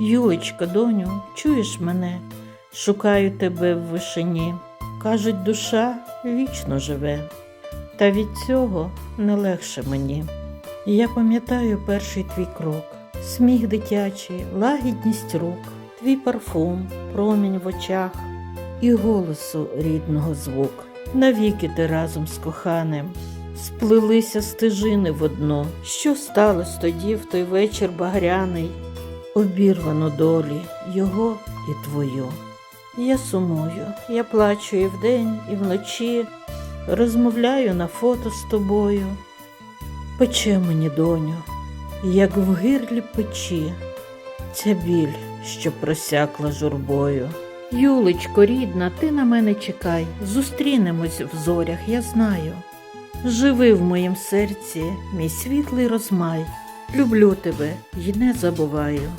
Юлечка, доню, чуєш мене? Шукаю тебе в вишині. Кажуть, душа вічно живе, та від цього не легше мені. Я пам'ятаю перший твій крок, сміх дитячий, лагідність рук, твій парфум, промінь в очах і голосу рідного звук. Навіки ти разом з коханим сплилися стежини в одно. Що сталося тоді в той вечір багряний? Обірвано долі його і твою. Я сумую, я плачу і вдень, і вночі, розмовляю на фото з тобою. Пече мені, доню, як в гирлі печі, ця біль, що просякла журбою. Юлечко, рідна, ти на мене чекай, зустрінемось в зорях, я знаю. Живи в моїм серці, мій світлий розмай. Люблю тебе й не забуваю.